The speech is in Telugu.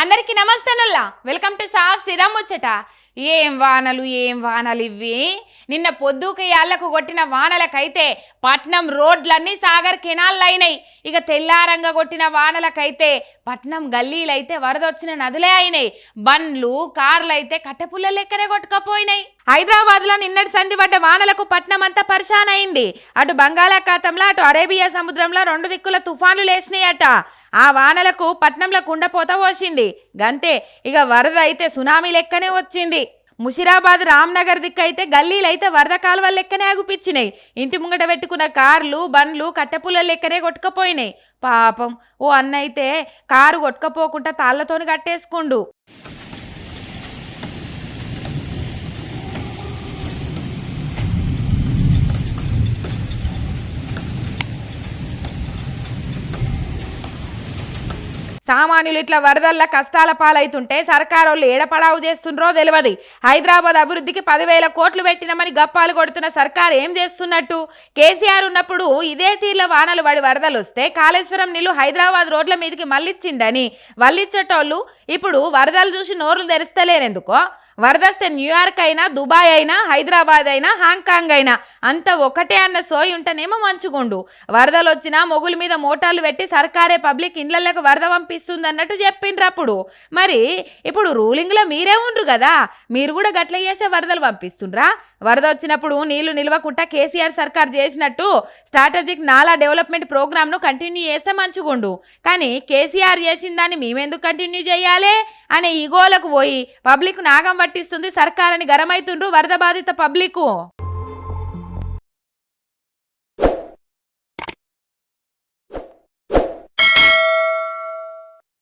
అందరికి నమస్తేనుల్లా వెల్కమ్ టు సాఫ్ శ్రీరామ్ ముచ్చట. ఏం వానలు ఏం వానలు ఇవి నిన్న పొద్దుకి యాళ్ళకు కొట్టిన వానలకైతే పట్నం రోడ్లన్నీ సాగర్ కెనాళ్ళు అయినాయి. ఇక తెల్లారంగా కొట్టిన వానలకైతే పట్నం గల్లీలైతే వరదొచ్చిన నదులే అయినాయి. బండ్లు కార్లు అయితే కట్టెపుల్ల లెక్కనే కొట్టుకపోయినాయి. హైదరాబాద్లో నిన్నటి సంధిపడ్డ వానలకు పట్నం అంతా పరిశాన్ అయింది అటు బంగాళాఖాతంలో అటు అరేబియా సముద్రంలో రెండు దిక్కుల తుఫాన్లు లేచినాయట. ఆ వానలకు పట్నంలో కుండపోత పోసింది. గంతే ఇక వరద అయితే సునామీ లెక్కనే వచ్చింది. ముషిరాబాద్ రామ్నగర్ దిక్కు అయితే గల్లీలు అయితే వరద కాలువల లెక్కనే ఆగిపించినాయి ఇంటి ముంగట పెట్టుకున్న కార్లు బండ్లు కట్టెపుల్ల లెక్కనే కొట్టుకపోయినాయి. పాపం ఓ అన్న అయితే కారు కొట్టుకపోకుండా తాళ్ళతోని కట్టేసుకుండు. సామాన్యులు ఇట్లా వరదల్ల కష్టాల పాలైతుంటే సర్కారోళ్ళు ఏడపడావు చేస్తుండ్రో తెలియదు హైదరాబాద్ అభివృద్ధికి పదివేల కోట్లు పెట్టినామని గప్పాలు కొడుతున్న సర్కార్ ఏం చేస్తున్నట్టు? కేసీఆర్ ఉన్నప్పుడు ఇదే తీర్ల వానలు పడి వరదలు వస్తే కాళేశ్వరం నీళ్ళు హైదరాబాద్ రోడ్ల మీదకి మళ్ళిచ్చిండని వల్లిచ్చేటోళ్ళు ఇప్పుడు వరదలు చూసి నోర్లు తెరిస్తలేరెందుకో? వరదస్తే న్యూయార్క్ అయినా దుబాయ్ అయినా హైదరాబాద్ అయినా హాంకాంగ్ అయినా అంత ఒకటే అన్న సోయి ఉంటేనేమో మంచుగుండు. వరదలు వచ్చినా మొగుల మీద మోటార్లు పెట్టి సర్కారే పబ్లిక్ ఇండ్లకు వరద పంపి ఇస్తుంది అన్నట్టు చెప్పిండ్రు అప్పుడు. మరి ఇప్పుడు రూలింగ్లో మీరే ఉండ్రు కదా మీరు కూడా గట్ల చేసే వరదలు పంపిస్తుండ్రా? వరద వచ్చినప్పుడు నీళ్ళు నిల్వకుండా కేసీఆర్ సర్కార్ చేసినట్టు స్ట్రాటజిక్ నాలా డెవలప్మెంట్ ప్రోగ్రామ్ను కంటిన్యూ చేస్తే మంచిగుండు కానీ కేసీఆర్ చేసిన దాన్ని మేమెందుకు కంటిన్యూ చేయాలి? అనే ఈగోలకు పోయి పబ్లిక్ నాగం పట్టిస్తుంది సర్కార్ అని గరమైతుండ్రు వరద బాధిత పబ్లిక్.